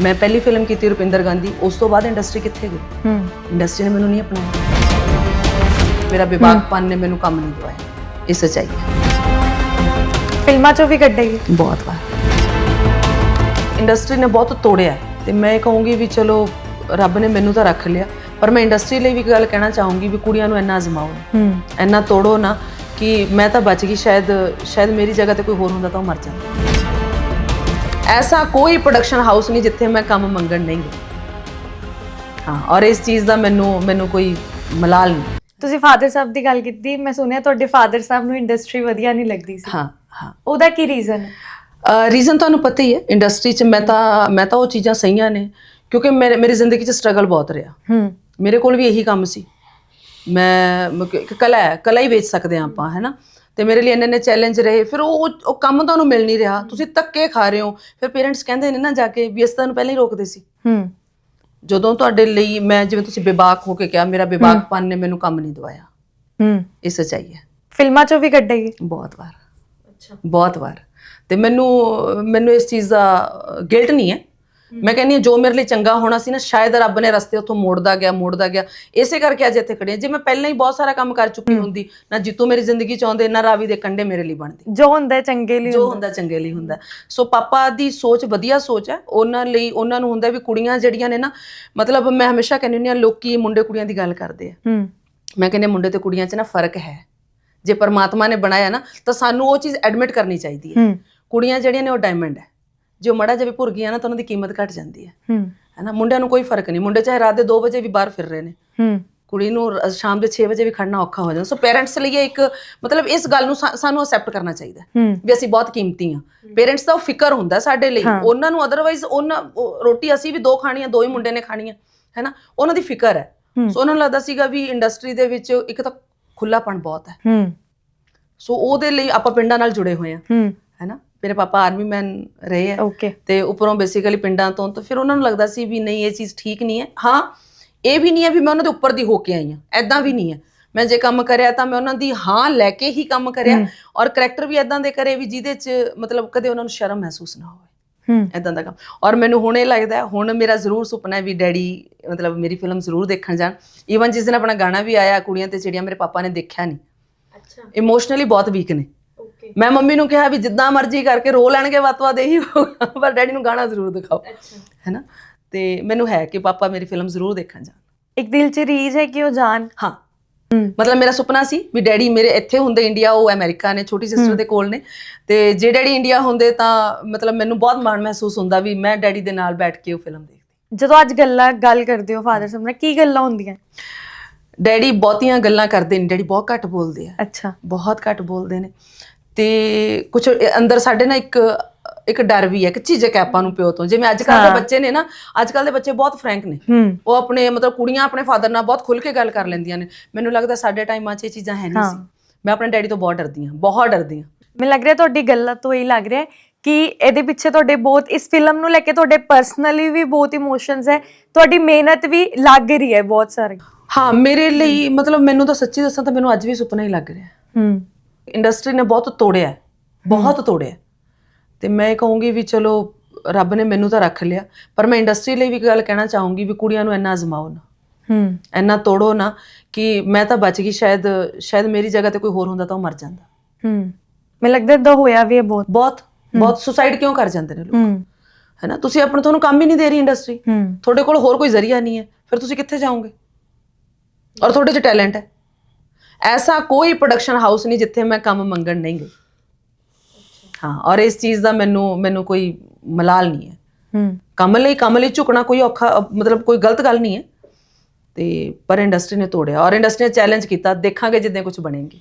ਮੈਂ ਪਹਿਲੀ ਫਿਲਮ ਕੀਤੀ ਰੁਪਿੰਦਰ ਗਾਂਧੀ ਉਸ ਤੋਂ ਬਾਅਦ ਇੰਡਸਟਰੀ ਕਿੱਥੇ ਗਈ? ਹੂੰ। ਇੰਡਸਟਰੀ ਨੇ ਮੈਨੂੰ ਨਹੀਂ ਅਪਣਾਇਆ। ਮੇਰਾ ਵਿਭਾਗਪਨ ਨੇ ਮੈਨੂੰ ਕੰਮ ਨਹੀਂ ਦਵਾਇਆ। ਇਹ ਸੱਚਾਈ ਹੈ। ਫਿਲਮਾਂ ਚੋਂ ਵੀ ਕੱਢੇਗੀ ਬਹੁਤ ਵਾਰ। ਇੰਡਸਟਰੀ ਨੇ ਬਹੁਤ ਤੋੜਿਆ। ਤੇ ਮੈਂ ਕਹੂੰਗੀ ਵੀ ਚਲੋ ਰੱਬ ਨੇ ਮੈਨੂੰ ਤਾਂ ਰੱਖ ਲਿਆ। ਪਰ ਮੈਂ ਇੰਡਸਟਰੀ ਲਈ ਵੀ ਗੱਲ ਕਹਿਣਾ ਚਾਹੂੰਗੀ ਵੀ ਕੁੜੀਆਂ ਨੂੰ ਇੰਨਾ ਅਜ਼ਮਾਓ ਹੂੰ। ਇੰਨਾ ਤੋੜੋ ਨਾ ਕਿ ਮੈਂ ਤਾਂ ਬਚ ਗਈ। ਸ਼ਾਇਦ ਸ਼ਾਇਦ ਮੇਰੀ ਜਗ੍ਹਾ ਤੇ ਕੋਈ ਹੋਰ ਹੁੰਦਾ ਤਾਂ ਉਹ ਮਰ ਜਾਂਦਾ। ਐਸਾ ਕੋਈ ਪ੍ਰੋਡਕਸ਼ਨ ਹਾਊਸ ਨਹੀਂ ਜਿੱਥੇ ਮੈਂ ਕੰਮ ਮੰਗਣ ਨਹੀਂ ਗਈ ਹਾਂ ਔਰ ਇਸ ਚੀਜ਼ ਦਾ ਮੈਨੂੰ ਮੈਨੂੰ ਕੋਈ ਮਲਾਲ ਨਹੀਂ ਤੁਸੀਂ ਫਾਦਰ ਸਾਹਿਬ ਦੀ ਗੱਲ ਕੀਤੀ ਮੈਂ ਸੁਣਿਆ ਤੁਹਾਡੇ ਫਾਦਰ ਸਾਹਿਬ ਨੂੰ ਇੰਡਸਟਰੀ ਵਧੀਆ ਨਹੀਂ ਲੱਗਦੀ ਸੀ ਹਾਂ ਹਾਂ ਉਹਦਾ ਕੀ ਰੀਜ਼ਨ ਹੈ ਰੀਜ਼ਨ ਤੁਹਾਨੂੰ ਪਤਾ ਹੀ ਹੈ ਇੰਡਸਟਰੀ 'ਚ ਮੈਂ ਤਾਂ ਮੈਂ ਤਾਂ ਉਹ ਚੀਜ਼ਾਂ ਸਹੀਆਂ ਨੇ ਕਿਉਂਕਿ ਮੇਰੇ ਮੇਰੀ ਜ਼ਿੰਦਗੀ 'ਚ ਸਟਰਗਲ ਬਹੁਤ ਰਿਹਾ ਹੂੰ ਮੇਰੇ ਕੋਲ ਵੀ ਇਹੀ ਕੰਮ ਸੀ ਮੈਂ ਕਲਾ ਕਲਾ ਹੀ ਵੇਚ ਸਕਦੇ ਹਾਂ ਆਪਾਂ ਹੈਨਾ ਤੇ ਮੇਰੇ ਲਈ ਇੰਨੇ ਚੈਲੰਜ ਰਹੇ। ਫਿਰ ਉਹ ਉਹ- ਉਹ ਕੰਮ ਤੁਹਾਨੂੰ ਮਿਲ ਨਹੀਂ ਰਿਹਾ। ਤੁਸੀਂ ਧੱਕੇ ਖਾ ਰਹੇ ਹੋ। ਫਿਰ ਪੇਰੈਂਟਸ ਕਹਿੰਦੇ ਨੇ ਨਾ ਜਾ ਕੇ ਵੀ ਅਸੀਂ ਤੁਹਾਨੂੰ ਪਹਿਲਾਂ ਹੀ ਰੋਕਦੇ ਸੀ। ਹੂੰ। ਜਦੋਂ ਤੁਹਾਡੇ ਲਈ ਮੈਂ ਜਿਵੇਂ ਤੁਸੀਂ ਬੇਬਾਕ ਹੋ ਕੇ ਕਿਹਾ ਮੇਰਾ ਬੇਬਾਕਪਨ ਨੇ ਮੈਨੂੰ ਕੰਮ ਨਹੀਂ ਦਵਾਇਆ। ਹੂੰ। ਇਹ ਸੱਚਾਈ ਹੈ। ਫਿਲਮਾਂ ਚੋਂ ਵੀ ਕੱਢੇਗੀ? ਬਹੁਤ ਵਾਰ। ਅੱਛਾ। ਬਹੁਤ ਵਾਰ। ਤੇ ਮੈਨੂੰ ਮੈਨੂੰ ਇਸ ਚੀਜ਼ ਦਾ ਗਿਲਟ ਨਹੀਂ ਹੈ। ਮੈਂ ਕਹਿੰਦੀ ਹਾਂ ਜੋ ਮੇਰੇ ਲਈ ਚੰਗਾ ਹੋਣਾ ਸੀ ਨਾ ਸ਼ਾਇਦ ਰੱਬ ਨੇ ਰਸਤੇ ਉੱਥੋਂ ਮੋੜਦਾ ਗਿਆ ਮੋੜਦਾ ਗਿਆ। ਇਸੇ ਕਰਕੇ ਅੱਜ ਇੱਥੇ ਖੜੇ ਹਾਂ। ਜੇ ਮੈਂ ਪਹਿਲਾਂ ਹੀ ਬਹੁਤ ਸਾਰਾ ਕੰਮ ਕਰ ਚੁੱਕੀ ਹੁੰਦੀ ਨਾ ਜਿੱਤੂ ਮੇਰੀ ਜ਼ਿੰਦਗੀ ਚ ਆਉਂਦੇ ਨਾ ਰਾਵੀ ਦੇ ਕੰਡੇ ਮੇਰੇ ਲਈ ਬਣਦੇ। ਜੋ ਹੁੰਦਾ ਹੈ ਚੰਗੇ ਲਈ ਜੋ ਹੁੰਦਾ। ਚੰਗੇ ਲਈ ਹੁੰਦਾ। ਸੋ ਪਾਪਾ ਦੀ ਸੋਚ ਵਧੀਆ ਸੋਚ ਹੈ। ਉਹਨਾਂ ਲਈ ਉਹਨਾਂ ਨੂੰ ਹੁੰਦਾ ਵੀ ਕੁੜੀਆਂ ਜਿਹੜੀਆਂ ਨੇ ਨਾ ਮਤਲਬ ਮੈਂ ਹਮੇਸ਼ਾ ਕਹਿੰਦੀ ਹੁੰਦੀ ਹਾਂ ਲੋਕੀ ਮੁੰਡੇ ਕੁੜੀਆਂ ਦੀ ਗੱਲ ਕਰਦੇ ਆ। ਹੂੰ। ਮੈਂ ਕਹਿੰਦੀ ਮੁੰਡੇ ਤੇ ਕੁੜੀਆਂ 'ਚ ਨਾ ਫ਼ਰਕ ਹੈ। ਜੇ ਪਰਮਾਤਮਾ ਨੇ ਬਣਾਇਆ ਨਾ ਤਾਂ ਸਾਨੂੰ ਉਹ ਚੀਜ਼ ਐਡਮਿਟ ਕਰਨੀ ਚਾਹੀਦੀ ਹੈ। ਹੂੰ। ਕੁੜੀਆਂ ਜਿਹੜੀਆਂ ਨੇ ਉਹ ਡਾਇਮੰਡ ਹੈ। ਜੋ ਮੜਾ ਜਿਹਾ ਵੀ ਭੁਰ ਗਈਆਂ ਨਾ ਤਾਂ ਉਹਨਾਂ ਦੀ ਕੀਮਤ ਘਟ ਜਾਂਦੀ ਹੈ। ਹੂੰ। ਹੈਨਾ? ਮੁੰਡਿਆਂ ਨੂੰ ਕੋਈ ਫ਼ਰਕ ਨਹੀਂ। ਮੁੰਡੇ ਚਾਹੇ ਰਾਤ ਦੇ 2 ਵਜੇ ਵੀ ਬਾਹਰ ਫਿਰ ਰਹੇ ਨੇ। ਹੂੰ। ਕੁੜੀ ਨੂੰ ਰ- ਸ਼ਾਮ ਦੇ 6 ਵਜੇ ਵੀ ਖੜਨਾ ਔਖਾ ਹੋ ਜਾਂਦਾ। ਸੋ ਪੇਰੈਂਟਸ ਲਈ ਇਹ ਇੱਕ ਮਤਲਬ ਇਸ ਗੱਲ ਨੂੰ ਸਾ- ਸਾਨੂੰ ਅਸੈਪਟ ਕਰਨਾ ਚਾਹੀਦਾ ਹੈ ਹੂੰ। ਵੀ ਅਸੀਂ ਬਹੁਤ ਕੀਮਤੀ ਹਾਂ। ਪੇਰੈਂਟਸ ਦਾ ਉਹ ਫਿਕਰ ਹੁੰਦਾ ਸਾਡੇ ਲਈ। ਉਹਨਾਂ ਨੂੰ ਅਦਰਵਾਈਜ਼ ਉਹਨਾਂ ਉਹ ਰੋਟੀ ਅਸੀਂ ਵੀ ਦੋ ਖਾਣੀਆਂ ਦੋ ਹੀ ਮੁੰਡੇ ਨੇ ਖਾਣੀਆਂ ਹੈਨਾ? ਉਹਨਾਂ ਦੀ ਫਿਕਰ ਹੈ। ਹੂੰ। ਸੋ ਉਹਨਾਂ ਨੂੰ ਲੱਗਦਾ ਸੀਗਾ ਵੀ ਇੰਡਸਟਰੀ ਦੇ ਵਿੱਚ ਇੱਕ ਤਾਂ ਖੁੱਲਾਪਣ ਬਹੁਤ ਹੈ। ਹੂੰ। ਸੋ ਉਹਦੇ ਲਈ ਆਪਾਂ ਪਿੰਡਾਂ ਨਾਲ ਜੁੜੇ ਹੋਏ ਆ ਹੂੰ। ਹੈਨਾ? ਮੇਰੇ ਪਾਪਾ ਆਰਮੀ ਮੈਨ ਰਹੇ ਆ ਓਕੇ ਤੇ ਉੱਪਰੋਂ ਬੇਸਿਕਲੀ ਪਿੰਡਾਂ ਤੋਂ ਤਾਂ ਫਿਰ ਉਹਨਾਂ ਨੂੰ ਲੱਗਦਾ ਸੀ ਵੀ ਨਹੀਂ ਇਹ ਚੀਜ਼ ਠੀਕ ਨਹੀਂ ਹੈ। ਹਾਂ ਇਹ ਵੀ ਨਹੀਂ ਹੈ ਵੀ ਮੈਂ ਉਹਨਾਂ ਦੇ ਉੱਪਰ ਦੀ ਹੋ ਕੇ ਆਈ ਹਾਂ। ਐਦਾਂ ਵੀ ਨਹੀਂ ਹੈ। ਮੈਂ ਜੇ ਕੰਮ ਕਰਿਆ ਤਾਂ ਮੈਂ ਉਹਨਾਂ ਦੀ ਹਾਂ ਲੈ ਕੇ ਹੀ ਕੰਮ ਕਰਿਆ। ਔਰ ਕਰੈਕਟਰ ਵੀ ਐਦਾਂ ਦੇ ਕਰੇ ਵੀ ਜਿਹਦੇ 'ਚ ਮਤਲਬ ਕਦੇ ਉਹਨਾਂ ਨੂੰ ਸ਼ਰਮ ਮਹਿਸੂਸ ਨਾ ਹੋਵੇ। ਹੂੰ। ਐਦਾਂ ਦਾ ਕੰਮ। ਔਰ ਮੈਨੂੰ ਹੁਣ ਇਹ ਲੱਗਦਾ ਹੈ, ਹੁਣ ਮੇਰਾ ਜ਼ਰੂਰ ਸੁਪਨਾ ਹੈ ਵੀ ਡੈਡੀ ਮਤਲਬ ਮੇਰੀ ਫਿਲਮ ਜ਼ਰੂਰ ਦੇਖਣ ਜਾਣ। ਈਵਨ ਜਿਸ ਦਿਨ ਆਪਣਾ ਗਾਣਾ ਵੀ ਆਇਆ ਕੁੜੀਆਂ ਤੇ ਚਿੜੀਆਂ ਮੇਰੇ ਪਾਪਾ ਨੇ ਦੇਖਿਆ ਨਹੀਂ। ਅੱਛਾ। ਇਮੋਸ਼ਨਲੀ ਬਹੁਤ ਵੀਕ ਨੇ। ਮੈਂ ਮੰਮੀ ਨੂੰ ਕਿਹਾ ਵੀ ਜਿੱਦਾਂ ਮਰਜ਼ੀ ਕਰਕੇ ਰੋ ਲੈਣਗੇ ਵਤਵਾ ਦੇ ਹੀ ਹੋਊਗਾ, ਪਰ ਡੈਡੀ ਨੂੰ ਗਾਣਾ ਜ਼ਰੂਰ ਦਿਖਾਓ। ਅੱਛਾ। ਹੈਨਾ? ਤੇ ਮੈਨੂੰ ਹੈ ਕਿ ਪਾਪਾ ਮੇਰੀ ਫਿਲਮ ਜ਼ਰੂਰ ਦੇਖਣ ਜਾਣ। ਇੱਕ ਦਿਲ 'ਚ ਰੀਝ ਹੈ ਕਿ ਉਹ ਜਾਣ? ਹਾਂ। ਹੂੰ। ਮਤਲਬ ਮੇਰਾ ਸੁਪਨਾ ਸੀ ਵੀ ਡੈਡੀ ਮੇਰੇ ਇੱਥੇ ਹੁੰਦੇ ਇੰਡੀਆ ਉਹ ਅਮਰੀਕਾ ਨੇ ਛੋਟੀ ਸਿਸਟਰ ਦੇ ਕੋਲ ਨੇ। ਤੇ ਜੇ ਡੈਡੀ ਇੰਡੀਆ ਹੁੰਦੇ ਤਾਂ ਮਤਲਬ ਮੈਨੂੰ ਬਹੁਤ ਮਾਣ ਮਹਿਸੂਸ ਹੁੰਦਾ ਵੀ ਮੈਂ ਡੈਡੀ ਦੇ ਨਾਲ ਬੈਠ ਕੇ ਉਹ ਫਿਲਮ ਦੇਖਦੀ। ਜਦੋਂ ਅੱਜ ਗੱਲਾਂ ਗੱਲ ਕਰਦੇ ਹੋ ਫਾਦਰ ਸਾਹਿਬ ਨਾਲ ਕੀ ਗੱਲਾਂ ਹੁੰਦੀਆਂ? ਡੈਡੀ ਬਹੁਤੀਆਂ ਗੱਲਾਂ ਕਰਦੇ ਨੇ ਡੈਡੀ ਬਹੁਤ ਘੱਟ ਬੋਲਦੇ ਆ। ਅੱਛਾ। ਬਹੁਤ ਘੱਟ ਬੋਲਦੇ ਨੇ। ਤੇ ਕੁਝ ਅੰਦਰ ਸਾਡੇ ਨਾ ਇੱਕ ਇੱਕ ਡਰ ਵੀ ਹੈ ਕਿ ਝਿਜਕ ਹੈ ਆਪਾਂ ਨੂੰ ਪਿਓ ਤੋਂ। ਜਿਵੇਂ ਅੱਜ ਕੱਲ੍ਹ ਦੇ ਬੱਚੇ ਨੇ ਨਾ ਅੱਜ ਕੱਲ੍ਹ ਦੇ ਬੱਚੇ ਬਹੁਤ ਫਰੈਂਕ ਨੇ। ਉਹ ਆਪਣੇ ਮਤਲਬ ਕੁੜੀਆਂ ਆਪਣੇ ਫਾਦਰ ਨਾਲ ਬਹੁਤ ਖੁੱਲ ਕੇ ਗੱਲ ਕਰ ਲੈਂਦੀਆਂ ਨੇ। ਮੈਨੂੰ ਲੱਗਦਾ ਸਾਡੇ ਟਾਈਮਾਂ 'ਚ ਇਹ ਚੀਜ਼ਾਂ ਹੈ ਨਹੀਂ ਸੀ। ਮੈਂ ਆਪਣੇ ਡੈਡੀ ਤੋਂ ਬਹੁਤ ਡਰਦੀ ਹਾਂ ਬਹੁਤ ਡਰਦੀ ਹਾਂ। ਮੈਨੂੰ ਲੱਗ ਰਿਹਾ ਤੁਹਾਡੀ ਗੱਲਾਂ ਤੋਂ ਹੀ ਲੱਗ ਰਿਹਾ ਕਿ ਇਹਦੇ ਪਿੱਛੇ ਤੁਹਾਡੇ ਬਹੁਤ ਇਸ ਫਿਲਮ ਨੂੰ ਲੈ ਕੇ ਤੁਹਾਡੇ ਪਰਸਨਲੀ ਵੀ ਬਹੁਤ ਇਮੋਸ਼ਨਸ ਹੈ। ਤੁਹਾਡੀ ਮਿਹਨਤ ਵੀ ਲੱਗ ਰਹੀ ਹੈ ਬਹੁਤ ਸਾਰੀ। ਹਾਂ ਮੇਰੇ ਲਈ ਮਤਲਬ ਮੈਨੂੰ ਤਾਂ ਸੱਚੀ ਦੱਸਾਂ ਤਾਂ ਮੈਨੂੰ ਅੱਜ ਵੀ ਸੁਪਨਾ ਹੀ ਲੱਗ ਰਿਹਾ। ਹੂੰ। ਇੰਡਸਟਰੀ ਨੇ ਬਹੁਤ ਤੋੜਿਆ ਹੈ, ਬਹੁਤ ਤੋੜਿਆ ਤੇ ਮੈਂ ਕਹੂੰਗੀ ਵੀ ਚਲੋ ਰੱਬ ਨੇ ਮੈਨੂੰ ਤਾਂ ਰੱਖ ਲਿਆ ਪਰ ਮੈਂ ਇੰਡਸਟਰੀ ਲਈ ਵੀ ਗੱਲ ਕਹਿਣਾ ਚਾਹੂੰਗੀ ਵੀ ਕੁੜੀਆਂ ਨੂੰ ਇੰਨਾ ਅਜ਼ਮਾਓ ਨਾ। ਹੂੰ ਇੰਨਾ ਤੋੜੋ ਨਾ ਕਿ ਮੈਂ ਤਾਂ ਬਚ ਗਈ ਸ਼ਾਇਦ ਸ਼ਾਇਦ ਮੇਰੀ ਜਗ੍ਹਾ ਤੇ ਕੋਈ ਹੋਰ ਹੁੰਦਾ ਤਾਂ ਉਹ ਮਰ ਜਾਂਦਾ। ਹੂੰ ਮੈਨੂੰ ਲੱਗਦਾ ਇਦਾਂ ਹੋਇਆ ਵੀ ਹੈ ਬਹੁਤ ਬਹੁਤ ਬਹੁਤ ਸੁਸਾਈਡ ਕਿਉਂ ਕਰ ਜਾਂਦੇ ਨੇ ਲੋਕ? ਹੂੰ ਹੈਨਾ? ਤੁਸੀਂ ਆਪਣਾ ਤੁਹਾਨੂੰ ਕੰਮ ਹੀ ਨਹੀਂ ਦੇ ਰਹੀ ਇੰਡਸਟਰੀ ਹੂੰ ਤੁਹਾਡੇ ਕੋਲ ਹੋਰ ਕੋਈ ਜ਼ਰੀਆ ਨਹੀਂ ਹੈ ਫਿਰ ਤੁਸੀਂ ਕਿੱਥੇ ਜਾਓਗੇ? ਔਰ ਤੁਹਾਡੇ 'ਚ ਟੈਲੈਂਟ ਹੈ। ਐਸਾ ਕੋਈ ਪ੍ਰੋਡਕਸ਼ਨ ਹਾਊਸ ਨਹੀਂ ਜਿੱਥੇ ਮੈਂ ਕੰਮ ਮੰਗਣ ਨਹੀਂ ਗਈ ਹਾਂ ਔਰ ਇਸ ਚੀਜ਼ ਦਾ ਮੈਨੂੰ ਮੈਨੂੰ ਕੋਈ ਮਲਾਲ ਨਹੀਂ ਹੈ ਹੂੰ ਕੰਮ ਲਈ ਕੰਮ ਲਈ ਝੁਕਣਾ ਕੋਈ ਔਖਾ ਮਤਲਬ ਕੋਈ ਗਲਤ ਗੱਲ ਨਹੀਂ ਹੈ ਤੇ ਪਰ ਇੰਡਸਟਰੀ ਨੇ ਤੋੜਿਆ ਔਰ ਇੰਡਸਟਰੀ ਨੇ ਚੈਲੰਜ ਕੀਤਾ ਦੇਖਾਂਗੇ ਜਿੱਦਾਂ ਕੁਝ ਬਣੇਗੀ